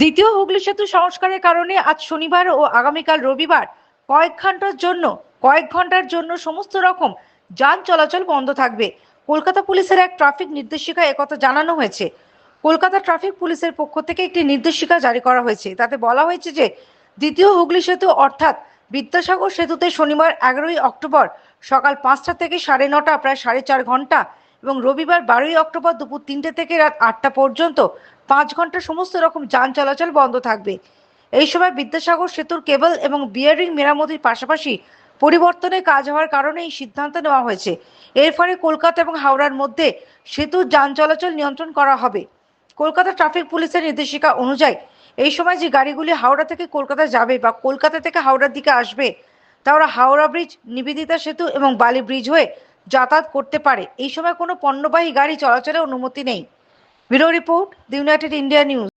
দ্বিতীয় হুগলি সেতু সংস্কারের কারণে আজ শনিবার ও আগামীকাল রবিবার কয়েক ঘণ্টার জন্য, কয়েক ঘণ্টার জন্য সমস্ত রকম যান চলাচল বন্ধ থাকবে। কলকাতা পুলিশের এক ট্রাফিক নির্দেশিকা একথা জানানো হয়েছে। কলকাতা ট্রাফিক পুলিশের পক্ষ থেকে একটি নির্দেশিকা জারি করা হয়েছে। তাতে বলা হয়েছে যে, দ্বিতীয় হুগলি সেতু অর্থাৎ বিদ্যাসাগর সেতুতে শনিবার এগারোই অক্টোবর সকাল পাঁচটা থেকে সাড়ে নটা, প্রায় সাড়ে চার ঘণ্টা এবং রবিবার বারোই অক্টোবর দুপুর তিনটে থেকে রাত আটটা পর্যন্ত পাঁচ ঘণ্টা সমস্ত রকম যান চলাচল বন্ধ থাকবে। এই সময় বিদ্যাসাগর সেতুর কেবল এবং বিয়ারিং মেরামতির পাশাপাশি পরিবর্তনের কাজ হওয়ার কারণে এই সিদ্ধান্ত নেওয়া হয়েছে। এর ফলে কলকাতা এবং হাওড়ার মধ্যে সেতুর যান চলাচল নিয়ন্ত্রণ করা হবে। কলকাতা ট্রাফিক পুলিশের নির্দেশিকা অনুযায়ী এই সময় যে গাড়িগুলি হাওড়া থেকে কলকাতা যাবে বা কলকাতা থেকে হাওড়ার দিকে আসবে তারা হাওড়া ব্রিজ, নিবেদিতা সেতু এবং বালি ব্রিজ হয়ে যাতায়াত করতে পারে। এই সময় কোনো পণ্যবাহী গাড়ি চলাচলের অনুমতি নেই। Bureau report, the United India news.